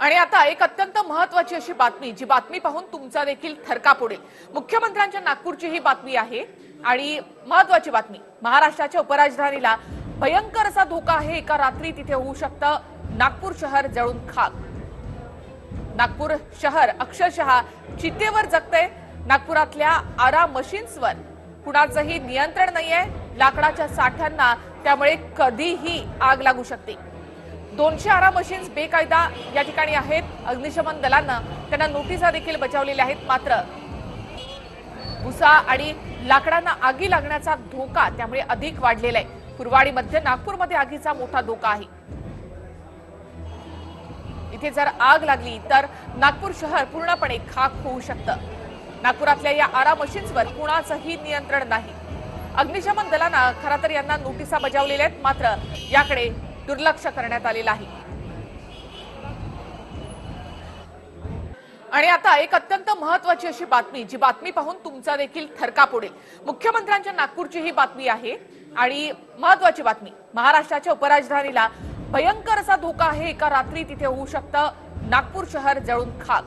आणि आता एक अत्यंत महत्वाची अशी बातमी जी बातमी पाहून तुमचा देखील थरकाप उडेल. मुख्यमंत्र्यांच्या नागपूरची ही बातमी आहे आणि महत्वाची बातमी महाराष्ट्राच्या उपराजधानीला भयंकर असा धोका आहे एका रात्री तिथे होऊ शकतं नागपूर शहर जळून खाक. नागपूर शहर अक्षरशः चितेवर जगतंय. नागपुरातल्या आरा मशीन्सवर कुणाचंही नियंत्रण नाहीये. लाकडाच्या साठ्यांना त्यामुळे कधीही आग लागू शकते. दोनशे आरा मशीन्स बेकायदा या ठिकाणी आहेत. अग्निशमन दलानं त्यांना नोटिसा देखील बजावलेल्या आहेत. मात्र भुसा आणि लाकडांना आगी लागण्याचा धोका त्यामुळे अधिक वाढलेला आहे. पुरवाडीमध्ये नागपूरमध्ये आगीचा मोठा धोका आहे. इथे जर आग लागली तर नागपूर शहर पूर्णपणे खाक होऊ शकतं. नागपुरातल्या या आरा मशीन्सवर कुणाचंही नियंत्रण नाही. अग्निशमन दलानं खरा तर यांना नोटिसा बजावलेल्या आहेत. मात्र याकडे दुर्लक्ष करण्यात आलेलं आहे. आणि आता एक अत्यंत महत्वाची अशी बातमी जी बातमी पाहून तुमचा देखील थरकाप उडेल मुख्यमंत्र्यांच्या नागपूरची ही बातमी आहे आणि महत्वाची बातमी महाराष्ट्राच्या उपराजधानीला भयंकर असा धोका आहे एका रात्री तिथे होऊ शकतं नागपूर शहर जळून खाक.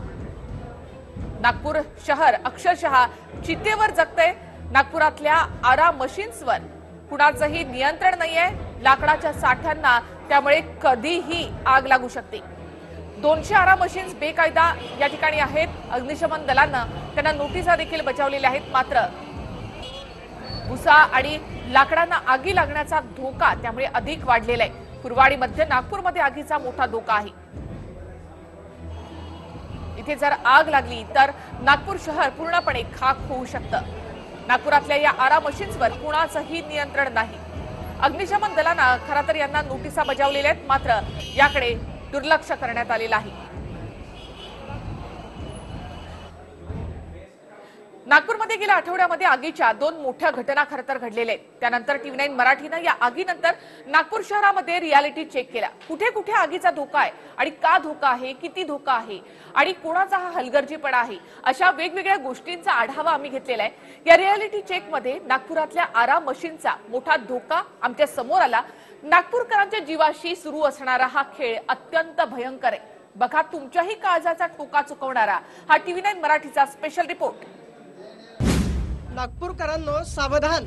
नागपूर शहर अक्षरशः चितेवर जगतंय. नागपुरातल्या आरा मशीन्सवर कुणाचंही नियंत्रण नाहीये. लाकडाच्या साठ्यांना त्यामुळे कधीही आग लागू शकते. दोनशे आरा मशीन्स बेकायदा या ठिकाणी आहेत. अग्निशमन दलानं त्यांना नोटिसा देखील बजावलेल्या आहेत. मात्र भुसा आणि लाकडांना आगी लागण्याचा धोका त्यामुळे अधिक वाढलेला आहे. कुरवाडीमध्ये नागपूरमध्ये आगीचा मोठा धोका आहे. इथे जर आग लागली तर नागपूर शहर पूर्णपणे खाक होऊ शकतं. नागपुरातल्या या आरा मशीन्सवर कुणाचंही नियंत्रण नाही. अग्निशमन दलानं खरं तर यांना नोटिसा बजावलेल्या आहेत मात्र याकडे दुर्लक्ष करण्यात आलेलं आहे. नागपूरमध्ये गेल्या आठवड्यामध्ये आगीच्या दोन मोठ्या घटना खरं तर घडलेल्या आहेत. त्यानंतर टीव्ही नाईन मराठीनं या आगीनंतर नागपूर शहरामध्ये रियालिटी चेक केला कुठे कुठे आगीचा धोका आहे आणि का धोका आहे किती धोका आहे आणि कोणाचा हा हलगर्जीपणा आहे अशा वेगवेगळ्या गोष्टींचा आढावा आम्ही घेतलेला आहे. या रियालिटी चेकमध्ये नागपुरातल्या आरा मशीनचा मोठा धोका आमच्यासमोर आला. नागपूरकरांच्या जीवाशी सुरू असणारा हा खेळ अत्यंत भयंकर आहे. बघा तुमच्याही काळजाचा टोका चुकवणारा हा टीव्ही नाईन मराठीचा स्पेशल रिपोर्ट नागपूरकरांनो सावधान.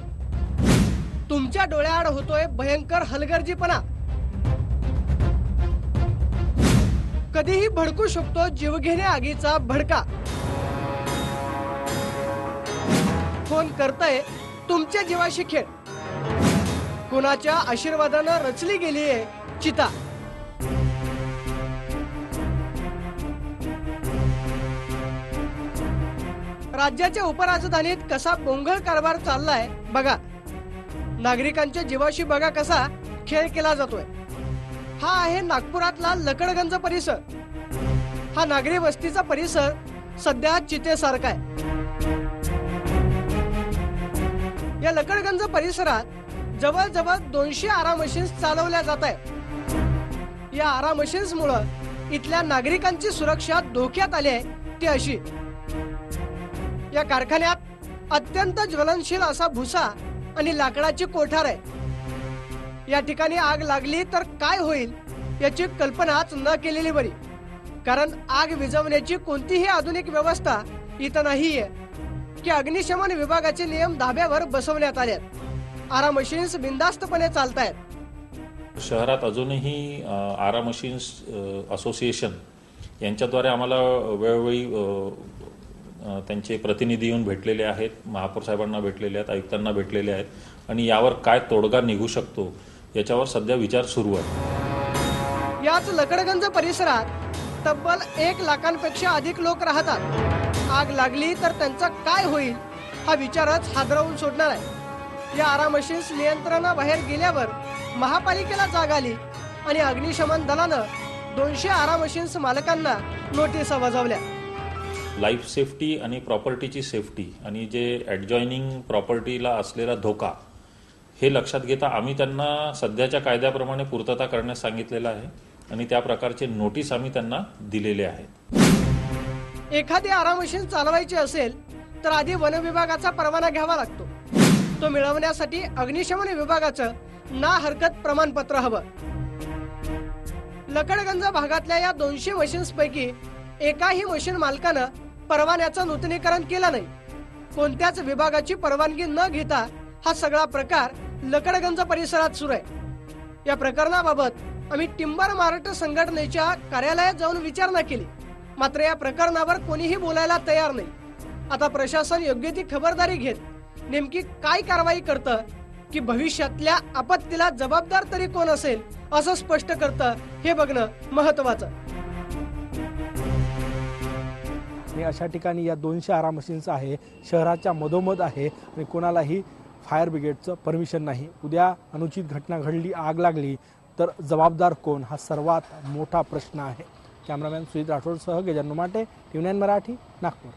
तुमच्या डोळ्याआड होतोय भयंकर हलगर्जीपणा. कधीही भडकू शकतो जीवघेण्या आगीचा भडका. कोण करतय तुमच्या जीवाशी खेळ. कोणाच्या आशीर्वादानं रचली गेली आहे चिता. राज्याच्या उपराजधानीत कसा बोंगळ कारभार चाललाय बघा. नागरिकांच्या जीवाशी बघा कसा खेळ केला जातोय. हा आहे नागपुरातला लकडगंज परिसर. हा नागरी वस्तीचा परिसर सध्या चितेसारखा आहे. या लकडगंज परिसरात जवळजवळ दोनशे आरा मशीन्स चालवल्या जात आहेत. या आरा मशीन्स मुळे इथल्या नागरिकांची सुरक्षा धोक्यात आली आहे ती अशी. या कारखान्यात अत्यंत ज्वलनशील असा भुसा आणि लाकडाची कोठार आहे. या ठिकाणी आग लागली तर काय होईल याची कल्पनाच न केलेली बरी. कारण आग विझवण्याची कोणतीही आधुनिक व्यवस्था इथं नाहीये की अग्निशमन विभागाचे नियम धाब्यावर बसवण्यात आले आरा मशीन्स बिंदास्तपणे चालतायत. शहरात अजूनही आरा मशीन्स असोसिएशन यांच्याद्वारे आम्हाला वेळोवेळी त्यांचे प्रतिनिधी येऊन भेटलेले आहेत महापौर साहेबांना भेटलेले आहेत आयुक्तांना भेटलेले आहेत. आणि यावर काय तोडगा निघू शकतो याच्यावर सध्या विचार सुरू आहे. याच लकडगंज परिसरात तब्बल एक लाखांपेक्षा अधिक लोक राहतात. आग लागली तर त्यांचा काय होईल हा विचारच हादरवून सोडणार आहे. या आरा मशीन्स नियंत्रणाबाहेर गेल्यावर महापालिकेला जाग आली आणि अग्निशमन दलानं दोनशे आरा मशीन्स मालकांना नोटिसा बजावल्या लाईफ सेफ्टी आणि प्रॉपर्टीची सेफ्टी आणि जे ॲडजॉईनिंग प्रॉपर्टीला असलेला धोका हे लक्षात घेता आम्ही त्यांना सध्याच्या कायद्याप्रमाणे पूर्तता करण्यास सांगितलेलं आहे आणि त्या प्रकारचे नोटीस आम्ही त्यांना दिलेले आहेत. एखादी आरा मशीन चालवायची असेल तर आधी वन विभागाचा परवाना घ्यावा लागतो. तो मिळवण्यासाठी अग्निशमन विभागाचं ना हरकत प्रमाणपत्र हवं. लकडगंज भागातल्या या दोनशे मशीन्स पैकी एकाही मशीन मालकानं परवान्याचं नूतनीकरण केलं नाही. कोणत्याच विभागाची परवानगी न घेता हा सगळा प्रकार लकडगंज परिसरात सुरू आहे. या प्रकरणाबाबत आम्ही टिंबर महाराष्ट्र संघटनेच्या कार्यालयात जाऊन विचारणा केली. मात्र या प्रकरणावर कोणीही बोलायला तयार नाही. आता प्रशासन योग्य ती खबरदारी घेत नेमकी काय कारवाई करतं की भविष्यातल्या आपत्तीला जबाबदार तरी कोण असेल असं स्पष्ट करतं हे बघणं महत्वाचं. आणि अशा ठिकाणी या दोनशे आरा मशीन्स आहे. शहराच्या मधोमध आहे आणि कोणालाही फायर ब्रिगेडचं परमिशन नाही. उद्या अनुचित घटना घडली आग लागली तर जबाबदार कोण? हा सर्वात मोठा प्रश्न आहे. कॅमेरामॅन सुजित राठोडसह गजानन माटे टी नाईन मराठी नागपूर.